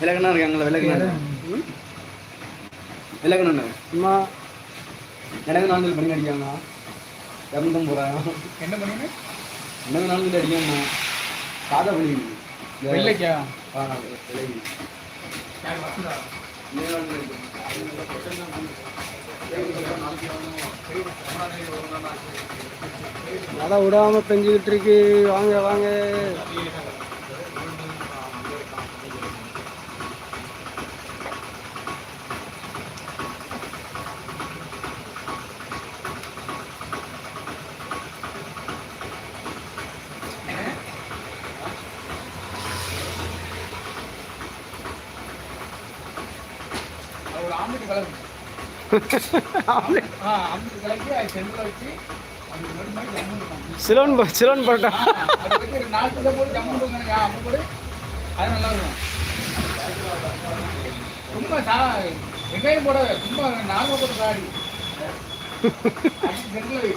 விலகனா இருக்காங்களா விலகனா விலகணுண்ணே சும்மா. எனக்கு நாலு பண்ணி அடிக்காங்க. இறந்தும் போகிறாங்க என்ன பண்ணீங்க? எனக்கு நாலு அடிக்காங்க. சாதா பண்ணி வெள்ளைக்கா? ஆ விலகி யார் வசந்தா மழை விடாம பெஞ்சுக்கிட்டு இருக்கு. வாங்க வாங்க ஒரு ஆம்லெட் கலர் ஆ ஆம்லெட் கலக்கி அது சென்டரில் வச்சு அது நடு மாதிரி ஜம்மு இருக்கும் சிலோன் ப- சிலோன் பரோட்டா அது வச்சு ஒரு நாலு கிலோ போட்டு ஜம்மு இருக்கும். அப்போ கூட அது நல்லா இருக்கும். ரொம்ப வெங்காயம் போட ரொம்ப நார்மல் போட்டு சாடி சென்டரில்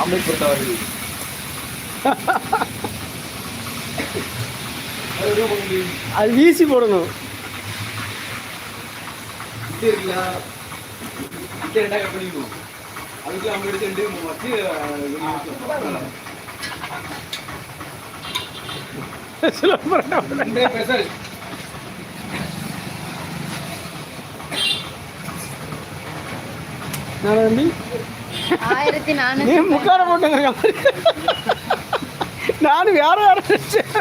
ஆம்லேட் பொறுத்தவரை. அது வீசி போடணும். இது இருக்குல்ல? இது ரெண்டா கட் பண்ணிக்கணும். அதுக்கு ஆம்லேட் எடுத்து ரெண்டு வச்சு நான் தம்பி ஆயிரத்தி நானூறு நீ முக்கார போட்டுங்கிற நானும் வேற வேற நினைச்சேன்.